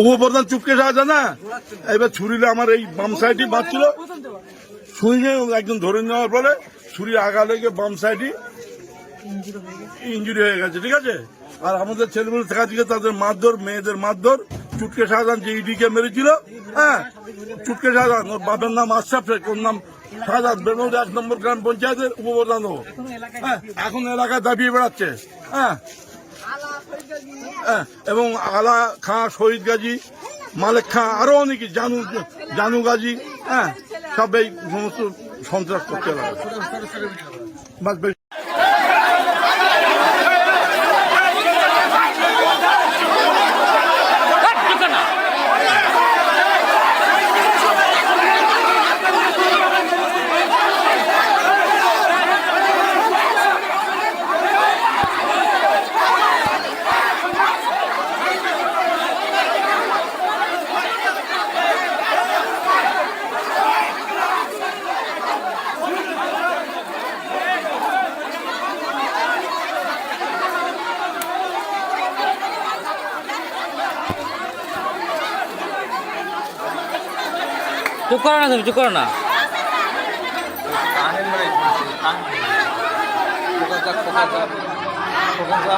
উপপ্রধান চুপকে যাওয়া না? এবার ছুরিলে আমার এই বাম সাইডে বাঁচছিল। ছুরিলে একজন ধরে নেওয়ার পরে ছুরি আগা লেগে বাম সাইডে ইঞ্জুরি হয়ে গেছে ঠিক আছে? আর আমাদের ছেলেমেয়ে থাকা থেকে তাদের মারধর মেয়েদের মারধর চুটকে শাহজাহান যে ইডিকে মেরেছিল হ্যাঁ? চুটকে শাহজাহান ওর বাপের নাম আশরাফ শেখ ওর নাম শাহজাহান বেরমুদ এক নম্বর গ্রাম পঞ্চায়েতের উপপ্রধান হ্যাঁ এখন এলাকায় দাবিয়ে বেড়াচ্ছে হ্যাঁ, এবং আলা খাঁ, শহীদ গাজী, মালেক খাঁ, আরও অনেকে জানু জানু গাজী হ্যাঁ সব এই সমস্ত সন্ত্রাস করতে লাগে চুপ করো না তুমি চুপ করো না। খোকা খোকা খোকা